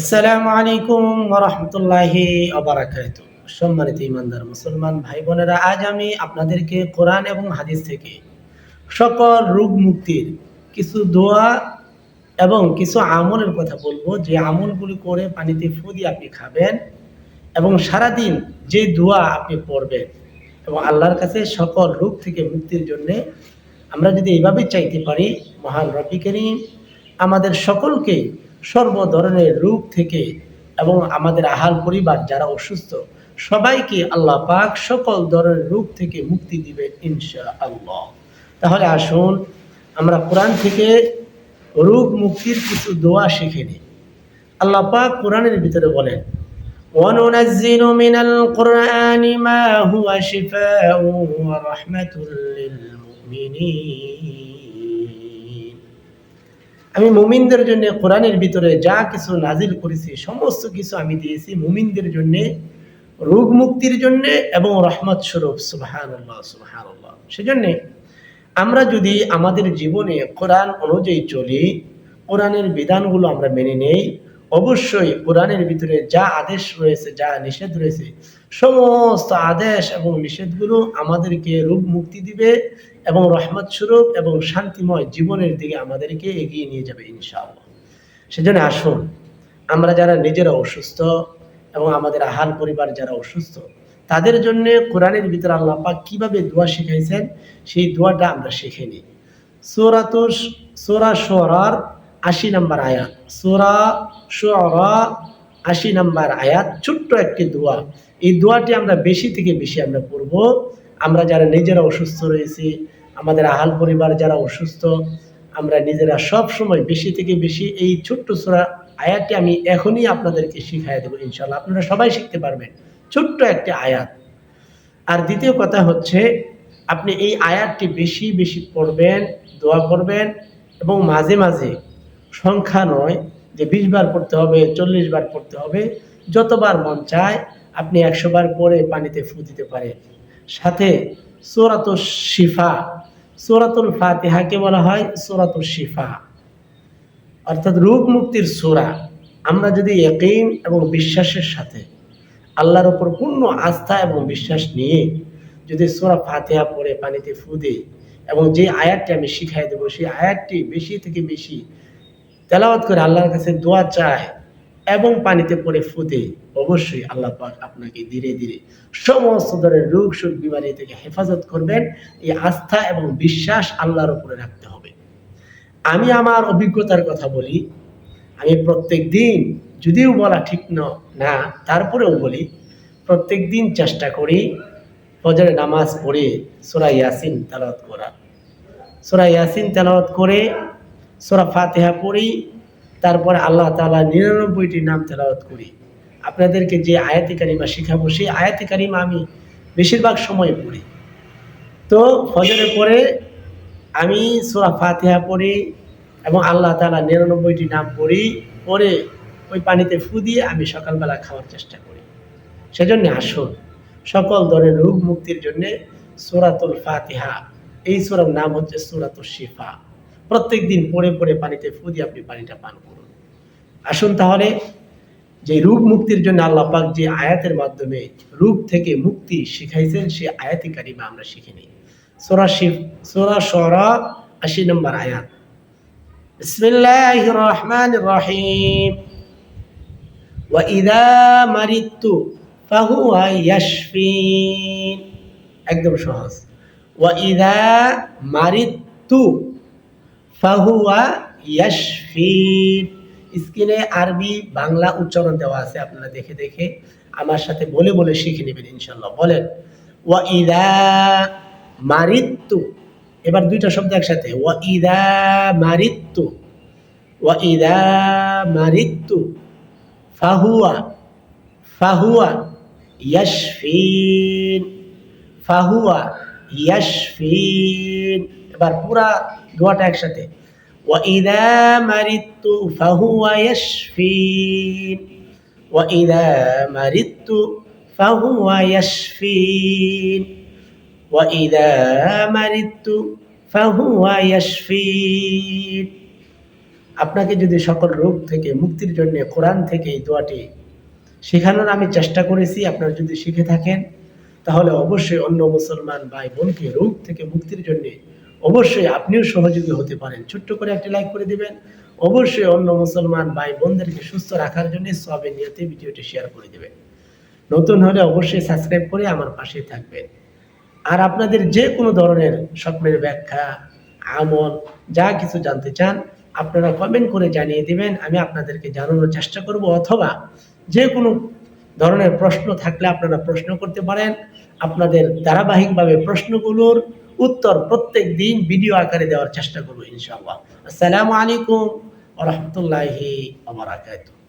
আসসালামু আলাইকুম রহমতুল্লাহি আবরাকাত সম্মানিত ইমানদার মুসলমান ভাই বোনেরা, আজ আমি আপনাদেরকে কোরআন এবং হাদিস থেকে সকল রোগ মুক্তির কিছু দোয়া এবং কিছু আমলের কথা বলব। যে আমলগুলি করে পানিতে ফু দিয়ে আপনি খাবেন এবং সারাদিন যে দোয়া আপনি পড়বেন এবং আল্লাহর কাছে সকল রোগ থেকে মুক্তির জন্যে আমরা যদি এইভাবে চাইতে পারি, মহান রবি আমাদের সকলকে সর্ব ধরনের রোগ থেকে এবং আমাদের আহাল পরিবার যারা অসুস্থ সবাইকে আল্লাহ পাক সকল ধরনের রোগ থেকে মুক্তি দিবেন ইনশা আল্লাহ তাহলে আসুন আমরা কোরআন থেকে রোগ মুক্তির কিছু দোয়া শিখে নিই আল্লাহ পাক কোরআনের ভিতরে বলেন وننزل من القرآن ما هو شفاء ورحمة للمؤمنين আমি মুমিনদের জন্য কোরআনের ভিতরে যা কিছু নাজিল করেছি, সমস্ত কিছু আমি দিয়েছি মুমিনদের জন্য, রোগ মুক্তির জন্য এবং রহমত স্বরূপ সুবাহান সুবাহান সেজন্যে আমরা যদি আমাদের জীবনে কোরআন অনুযায়ী চলি, কোরআনের বিধানগুলো আমরা মেনে নেই, অবশ্যই কোরআনের ভিতরে যা আদেশ রয়েছে, যা নিষেধ রয়েছে, সমস্ত আদেশ এবং নিষেধগুলো আমাদেরকে রোগ মুক্তি দিবে। এবং রহমত স্বরূপ এবং শান্তিময় জীবনের দিকে আমাদেরকে এগিয়ে নিয়ে যাবে ইনশাআল্লাহ। সেজন্য আসুন, আমরা যারা নিজেরা অসুস্থ এবং আমাদের আহাল পরিবার যারা অসুস্থ, তাদের জন্য কোরআনের ভিতরে আল্লাহ পাক কীভাবে দোয়া শিখাইছেন, সেই দোয়াটা আমরা শিখে নিই। সোরাতুস, সোরা সোরার আশি নম্বর আয়াত। সোরা সোরা আশি নম্বর আয়াত ছোট্ট একটি দোয়া। এই দোয়াটি আমরা বেশি থেকে বেশি আমরা পড়ব। আমরা যারা নিজেরা অসুস্থ রয়েছি, আমাদের আহাল পরিবার যারা অসুস্থ, আমরা নিজেরা সব সময় বেশি থেকে বেশি এই ছোট্ট সোরা আয়াতটি আমি এখনই আপনাদেরকে শিখাই দেবো ইনশাল্লাহ আপনারা সবাই শিখতে পারবেন। ছোট্ট একটি আয়াত। আর দ্বিতীয় কথা হচ্ছে, আপনি এই আয়াতটি বেশি বেশি পড়বেন, দোয়া করবেন এবং মাঝে মাঝে সংখ্যা নয়, যে বিশ বার পড়তে হবে, চল্লিশ বার পড়তে হবে, যতবার মন চায় আপনি একশো বার পরে পানিতে ফু দিতে পারেন সাথে সোরাত শিফা, সোরাতুল ফাতিহাকে বলা হয় সোরাতুল শিফা। অর্থাৎ রোগ মুক্তির সোরা। আমরা যদি একইন এবং বিশ্বাসের সাথে আল্লাহর ওপর পূর্ণ আস্থা এবং বিশ্বাস নিয়ে যদি সোরা ফাতেহা পড়ে, পানিতে ফু দিই এবং যে আয়াতটি আমি শিখাই দেবো, সেই আয়াতটি বেশি থেকে বেশি তেলাওয়াত করে আল্লাহর কাছে দোয়া চায় এবং পানিতে পড়ে ফুদে, অবশ্যই আল্লাহ পাক আপনাকে ধীরে ধীরে সমস্ত ধরনের রোগ সুখ বিমারি থেকে হেফাজত করবেন। এই আস্থা এবং বিশ্বাস আল্লাহর উপরে রাখতে হবে। আমি আমার অভিজ্ঞতার কথা বলি, আমি প্রত্যেক দিন যদিও বলা ঠিক না, তারপরেও বলি, প্রত্যেক দিন চেষ্টা করি ফজরে নামাজ পড়ে সোরা ইয়াসিন তেলাওয়াত করা। সোরা ইয়াসিন তেলাওয়াত করে, সোরা ফাতেহা পড়ি তারপরে আল্লাহ তালা নিরানব্বইটি নাম তেলাওয়াত করি। আপনাদেরকে যে আয়াতি কারিমা শিখাবো, সেই আয়াতি কারিমা আমি বেশিরভাগ সময় পড়ি। তো ফজরে পরে আমি সোরা ফাতিহা পড়ি এবং আল্লাহ তালা নিরানব্বইটি নাম পড়ি। পরে ওই পানিতে ফু দিয়ে আমি সকালবেলা খাওয়ার চেষ্টা করি। সেজন্য আসুন, সকল ধরনের রোগ মুক্তির জন্যে সোরাতুল ফাতিহা, এই সোরার নাম হচ্ছে সোরাতুল শিফা। প্রত্যেক দিন পড়ে পড়ে পানিতে ফু দিয়ে আপনি পানিটা পান করুন। আসুন তাহলে যে রোগ মুক্তির জন্য আল্লাহ পাক যে আয়াতের মাধ্যমে রোগ থেকে মুক্তি শিখাইছেন সেই আয়াতি কারিমা আমরা শিখে নিই সোরা শিফ সোরা সরা আশি নম্বর আয়াত বিসমিল্লাহ রহমান রহিম وإذا مرضت فهو يشفين একদম সহজ وإذا مرضت فهو يشفين স্ক্রিনে আরবি, বাংলা উচ্চারণ দেওয়া আছে, আপনারা দেখে দেখে আমার সাথে বলে বলে শিখে নেবেন ইনশাল্লাহ বলেন ওয়াইদা মারিত্তু। এবার দুইটা শব্দ একসাথে ওয়াইদা মারিত্তু। ওয়াইদা মারিত্তু। ফাহুয়া। ফাহুয়া। ইয়াশফিন। ফাহুয়া। ইয়াশফিন। এবার পুরা দোয়াটা একসাথে وإذا مرضت فهو يشفين وإذا مرضت فهو يشفين وإذا مرضت فهو يشفين আপনাকে যদি সকল রোগ থেকে মুক্তির জন্য কোরআন থেকে এই দোয়াটি শেখানোর আমি চেষ্টা করেছি আপনারা যদি শিখে থাকেন তাহলে অবশ্যই অন্য মুসলমান ভাই বোনকে রোগ থেকে মুক্তির জন্য অবশ্যই আপনিও সহযোগী হতে পারেন। ছোট্ট করে একটি লাইক করে দিবেন। অবশ্যই অন্য মুসলমান ভাই বোনদেরকে সুস্থ রাখার জন্য সবে নিয়তে ভিডিওটি শেয়ার করে দেবেন। নতুন হলে অবশ্যই সাবস্ক্রাইব করে আমার পাশেই থাকবেন। আর আপনাদের যে কোনো ধরনের স্বপ্নের ব্যাখ্যা, আমল, যা কিছু জানতে চান, আপনারা কমেন্ট করে জানিয়ে দিবেন। আমি আপনাদেরকে জানানোর চেষ্টা করব। অথবা যে কোনো ধরনের প্রশ্ন থাকলে আপনারা প্রশ্ন করতে পারেন। আপনাদের ধারাবাহিকভাবে প্রশ্নগুলোর উত্তর প্রত্যেক দিন ভিডিও আকারে দেওয়ার চেষ্টা করব ইনশাআল্লাহ। আসসালামু আলাইকুম ওরহমতুল্লাহি আবরাকাতুহ